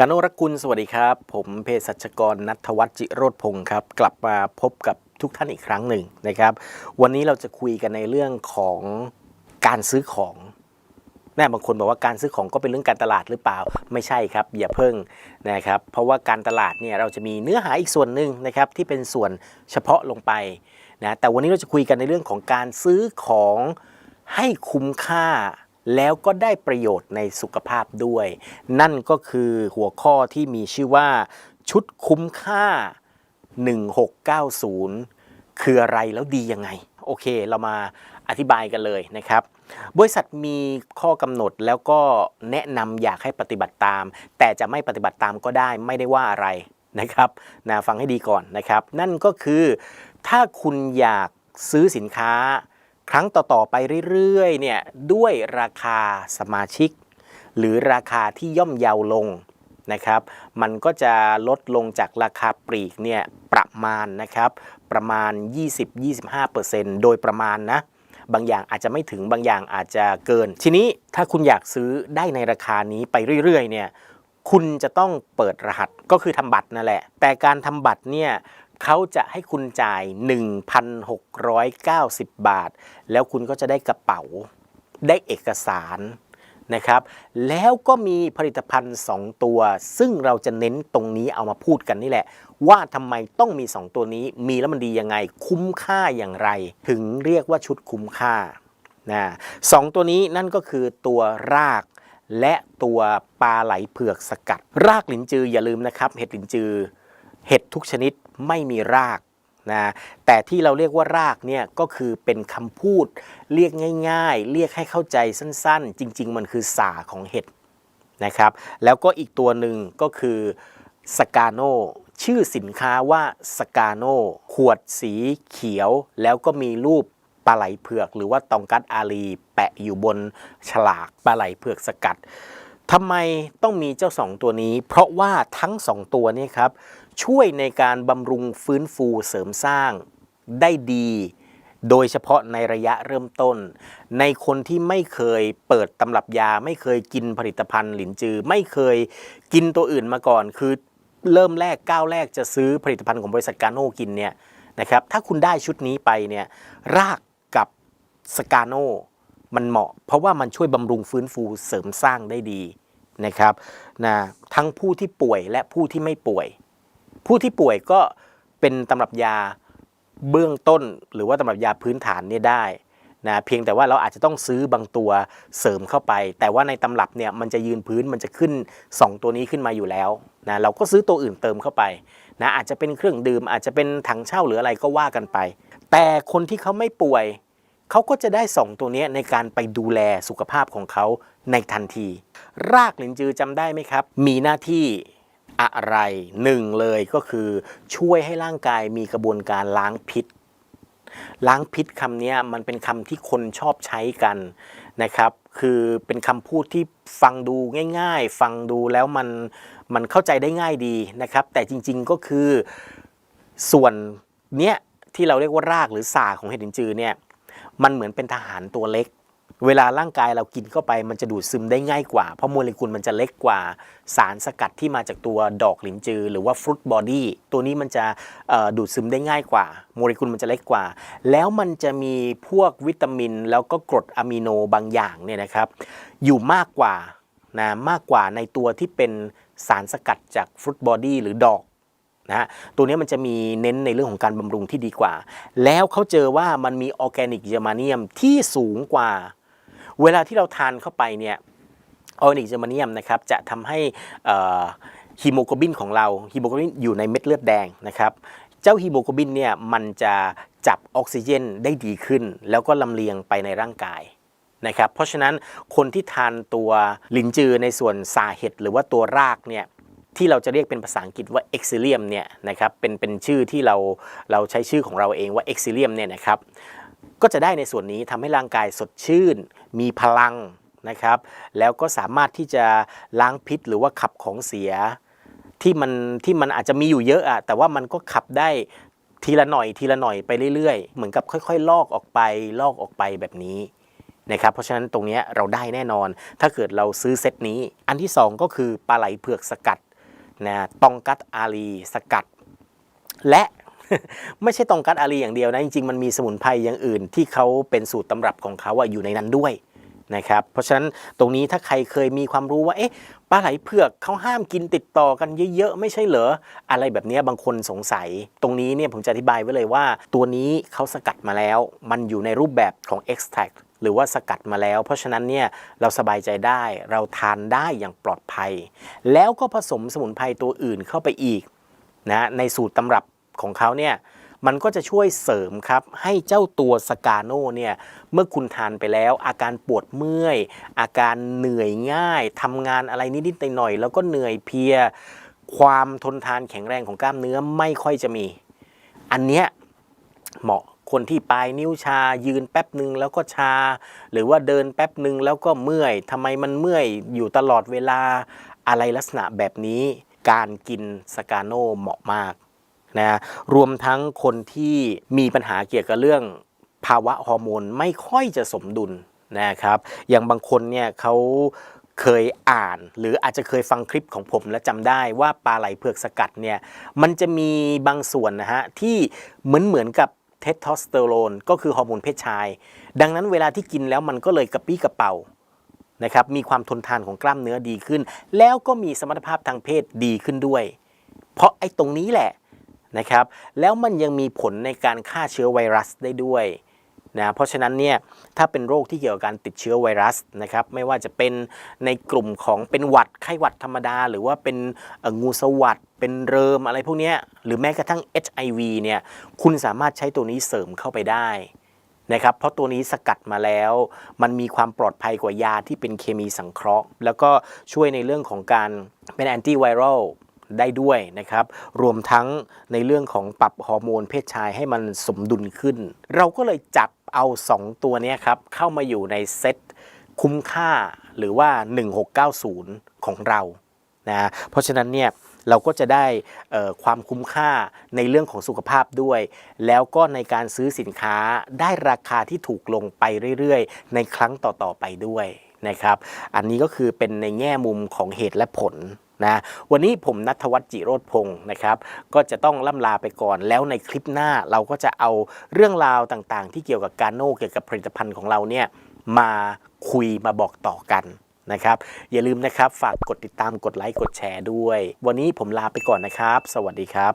กาโนรักกุลสวัสดีครับ ผมเภสัชกรนัทวัฒน์จิโรธพงศ์ครับ กลับมาพบกับทุกท่านอีกครั้งหนึ่งนะครับ วันนี้เราจะคุยกันในเรื่องของการซื้อของแน่บางคนบอกว่าการซื้อของก็เป็นเรื่องการตลาดหรือเปล่าไม่ใช่ครับ อย่าเพิ่งนะครับเพราะว่าการตลาดเนี่ยเราจะมีเนื้อหาอีกส่วนหนึ่งนะครับที่เป็นส่วนเฉพาะลงไปนะแต่วันนี้เราจะคุยกันในเรื่องของการซื้อของให้คุ้มค่า แล้วก็ได้ประโยชน์ในสุขภาพด้วย นั่นก็คือหัวข้อที่มีชื่อว่า ชุดคุ้มค่า 1690 คืออะไรแล้วดียังไง โอเคเรามาอธิบายกันเลยนะครับ บริษัทมีข้อกำหนดแล้วก็แนะนำอยากให้ปฏิบัติตาม แต่จะไม่ปฏิบัติตามก็ได้ไม่ได้ว่าอะไรนะครับนะฟังให้ดีก่อนนะครับ นั่นก็คือถ้าคุณอยากซื้อสินค้า ครั้งต่อๆไปเรื่อยๆเนี่ยด้วยราคาสมาชิก หรือราคาที่ย่อมเยาวลงนะครับ มันก็จะลดลงจากราคาปลีกเนี่ยประมาณนะครับประมาณ 20-25%โดยประมาณนะบางอย่างอาจจะไม่ถึงบางอย่างอาจจะเกิน ทีนี้ถ้าคุณอยากซื้อได้ในราคานี้ไปเรื่อยๆเนี่ยคุณจะต้องเปิดรหัสก็คือทำบัตรนั่นแหละ แต่การทำบัตรเนี่ย เขาจะให้คุณจ่าย 1,690 บาท แล้วคุณก็จะได้กระเป๋า ได้เอกสารนะครับ แล้วก็มีผลิตภัณฑ์ 2 ตัว ซึ่งเราจะเน้นตรงนี้เอามาพูดกันนี่แหละ ว่าทำไมต้องมี 2 ตัวนี้ มีแล้วมันดียังไง คุ้มค่าอย่างไร ถึงเรียกว่าชุดคุ้มค่านะสองตัวนี้นั่นก็คือตัวรากและตัวปลาไหลเผือกสกัด รากหลินจืออย่าลืมนะครับ เห็ดหลินจือ เห็ดทุกชนิด ไม่มีรากนะแต่ที่เราเรียกว่ารากเนี่ยก็คือเป็นคำพูดเรียกง่าย ๆ เรียกให้เข้าใจสั้นๆ จริง ๆ มันคือสาของเห็ดนะครับ แล้วก็อีกตัวหนึ่งก็คือสกาโนชื่อสินค้าว่าสกาโนขวดสีเขียว แล้วก็มีรูปปลาไหลเผือก หรือว่าตองกัดอาลีแปะอยู่บนฉลากปลาไหลเผือกสกัดทำไมต้องมีเจ้าสองตัวนี้ เพราะว่าทั้งสองตัวนี้ครับ ช่วยในการบำรุงฟื้นฟูเสริมสร้างได้ดี โดยเฉพาะในระยะเริ่มต้น ในคนที่ไม่เคยเปิดตำรับยา ไม่เคยกินผลิตภัณฑ์หลินจือ ไม่เคยกินตัวอื่นมาก่อน คือเริ่มแรกก้าวแรกจะซื้อผลิตภัณฑ์ของบริษัทกาโน่กินเนี่ยนะครับถ้าคุณได้ชุดนี้ไปเนี่ยรากกับสกาโนมันเหมาะ เพราะว่ามันช่วยบำรุงฟื้นฟูเสริมสร้างได้ดีนะครับนะทั้งผู้ที่ป่วยและผู้ที่ไม่ป่วย ผู้ที่ป่วยก็เป็นตำรับยาเบื้องต้น หรือว่าตำรับยาพื้นฐานเนี่ยได้นะเพียงแต่ว่าเราอาจจะต้องซื้อบางตัวเสริมเข้าไป แต่ว่าในตำรับเนี่ยมันจะยืนพื้นมันจะขึ้น 2 ตัวนี้ขึ้นมาอยู่แล้วนะเราก็ซื้อตัวอื่นเติมเข้าไปนะอาจจะเป็นเครื่องดื่มอาจจะเป็นถังเช่าหรืออะไรก็ว่ากันไป แต่คนที่เขาไม่ป่วยเขาก็จะได้ 2 ตัวนี้ในการไปดูแลสุขภาพของเขาในทันที รากหลินจือจำได้ไหมครับ มีหน้าที่ อะไรหนึ่งเลยก็คือช่วยให้ร่างกายมีกระบวนการล้างพิษ ล้างพิษคำนี้มันเป็นคำที่คนชอบใช้กันนะครับ คือเป็นคำพูดที่ฟังดูง่าย ๆ ฟังดูแล้วมันมันเข้าใจได้ง่ายดีนะครับ แต่จริงๆก็คือส่วนเนี้ยที่เราเรียกว่ารากหรือสาของเห็ดลินจือเนี่ยมันเหมือนเป็นทหารตัวเล็ก เวลาร่างกายเรากินเข้าไปมันจะดูดซึมได้ง่ายกว่า เพราะโมเลกุลมันจะเล็กกว่า สารสกัดที่มาจากตัวดอกหลินจือ หรือว่าฟรุตบอดี้ตัวนี้มันจะดูดซึมได้ง่ายกว่า โมเลกุลมันจะเล็กกว่า แล้วมันจะมีพวกวิตามิน แล้วก็กรดอะมิโนบางอย่างเนี่ยนะครับ อยู่มากกว่านะมากกว่าในตัวที่เป็นสารสกัดจากฟรุตบอดี้หรือดอกนะฮะตัวนี้มันจะมีเน้นในเรื่องของการบำรุงที่ดีกว่า แล้วเขาเจอว่ามันมีออร์แกนิกเยอรมาเนียมที่สูงกว่า เวลาที่เราทานเข้าไปเนี่ยออร์แกนิกเยอรมาเนียมนะครับจะทำให้ฮีโมโกลบินของเราฮีโมโกลบินอยู่ในเม็ดเลือดแดงนะครับเจ้าฮีโมโกลบินเนี่ยมันจะจับออกซิเจนได้ดีขึ้น แล้วก็ลำเลียงไปในร่างกายนะครับเพราะฉะนั้นคนที่ทานตัวลินจือในส่วนสาเห็ดหรือว่าตัวรากเนี่ยที่เราจะเรียกเป็นภาษาอังกฤษว่า exilium เนี่ยนะครับเป็นเป็นชื่อที่เราเราใช้ชื่อของเราเองว่า exilium เนี่ยนะครับก็จะได้ในส่วนนี้ทำให้ร่างกายสดชื่น มีพลังนะครับ แล้วก็สามารถที่จะล้างพิษหรือว่าขับของเสียที่มันที่มันอาจจะมีอยู่เยอะอะแต่ว่ามันก็ขับได้ทีละหน่อยทีละหน่อยไปเรื่อยๆ เหมือนกับค่อยๆ ลอกออกไปลอกออกไปแบบนี้นะครับเพราะฉะนั้นตรงเนี้ยเราได้แน่นอน ถ้าเกิดเราซื้อเซตนี้ อันที่ 2 ก็คือปลาไหลเผือกสกัดนะตองกัตอาลีสกัด และ ไม่ใช่ตองกัตอาลีอย่างเดียวนะจริงๆมันมีสมุนไพรอย่างอื่น ที่เขาเป็นสูตรตำรับของเขาอะอยู่ในนั้นด้วยนะครับเพราะฉะนั้นตรงนี้ถ้าใครเคยมีความรู้ว่าเอ๊ะปลาไหลเผือกเขาห้ามกินติดต่อกันเยอะๆ ไม่ใช่เหรอ อะไรแบบนี้บางคนสงสัย ตรงนี้เนี่ยผมจะอธิบายไว้เลยว่า ตัวนี้เขาสกัดมาแล้ว มันอยู่ในรูปแบบของ extract หรือว่าสกัดมาแล้ว เพราะฉะนั้นเนี่ยเราสบายใจได้เราทานได้อย่างปลอดภัย แล้วก็ผสมสมุนไพรตัวอื่นเข้าไปอีกนะในสูตรตำรับ ของเขาเนี่ยมันก็จะช่วยเสริมครับให้เจ้าตัวสกาโนเนี่ยเมื่อคุณทานไปแล้ว อาการปวดเมื่อย อาการเหนื่อยง่ายทำงานอะไรนิดๆหน่อยๆแล้วก็เหนื่อยเพีย ความทนทานแข็งแรงของกล้ามเนื้อไม่ค่อยจะมี อันเนี้ยเหมาะคนที่ปลายนิ้วชายืนแป๊บหนึ่งแล้วก็ชา หรือว่าเดินแป๊บหนึ่งแล้วก็เมื่อยทำไมมันเมื่อยอยู่ตลอดเวลาอะไรลักษณะแบบนี้ การกินสกาโนเหมาะมาก นะรวมทั้งคนที่มีปัญหาเกี่ยวกับเรื่องภาวะฮอร์โมนไม่ค่อยจะสมดุลนะครับอย่างบางคนเนี่ยเขาเคยอ่าน หรืออาจจะเคยฟังคลิปของผมและจำได้ว่าปลาไหลเผือกสกัดเนี่ยมันจะมีบางส่วนนะฮะที่เหมือนเหมือนกับเทสโทสเตอโรนก็คือฮอร์โมนเพศชาย ดังนั้นเวลาที่กินแล้วมันก็เลยกระปี้กระเป๋านะครับมีความทนทานของกล้ามเนื้อดีขึ้น แล้วก็มีสมรรถภาพทางเพศดีขึ้นด้วย เพราะไอ้ตรงนี้แหละ นะครับ แล้วมันยังมีผลในการฆ่าเชื้อไวรัสได้ด้วยนะเพราะฉะนั้นเนี่ยถ้าเป็นโรคที่เกี่ยวกับการติดเชื้อไวรัสนะครับไม่ว่าจะเป็นในกลุ่มของเป็นหวัดไข้หวัดธรรมดา หรือว่าเป็นงูสวัดเป็นเริมอะไรพวกนี้หรือแม้กระทั่ง HIV เนี่ยคุณสามารถใช้ตัวนี้เสริมเข้าไปได้นะครับเพราะตัวนี้สกัดมาแล้ว มันมีความปลอดภัยกว่ายาที่เป็นเคมีสังเคราะห์ แล้วก็ช่วยในเรื่องของการเป็นแอนตี้ไวรัล ได้ด้วยนะครับ รวมทั้งในเรื่องของปรับฮอร์โมนเพศชายให้มันสมดุลขึ้น เราก็เลยจับเอา 2 ตัวนี้ครับ เข้ามาอยู่ในเซตคุ้มค่าหรือว่า 1690 ของเรานะเพราะฉะนั้นเนี่ยเราก็จะได้ความคุ้มค่าในเรื่องของสุขภาพด้วย แล้วก็ในการซื้อสินค้าได้ราคาที่ถูกลงไปเรื่อยๆ ในครั้งต่อๆไปด้วยนะครับ อันนี้ก็คือเป็นในแง่มุมของเหตุและผล นะวันนี้ผมนัทวัฒน์จิโรธพงศ์นะครับ ก็จะต้องล่ำลาไปก่อน แล้วในคลิปหน้าเราก็จะเอาเรื่องราวต่างๆ ที่เกี่ยวกับการโน่เกี่ยวกับผลิตภัณฑ์ของเราเนี่ยมาคุยมาบอกต่อกันนะครับ อย่าลืมนะครับฝากกดติดตามกดไลค์กดแชร์ด้วย วันนี้ผมลาไปก่อนนะครับ สวัสดีครับ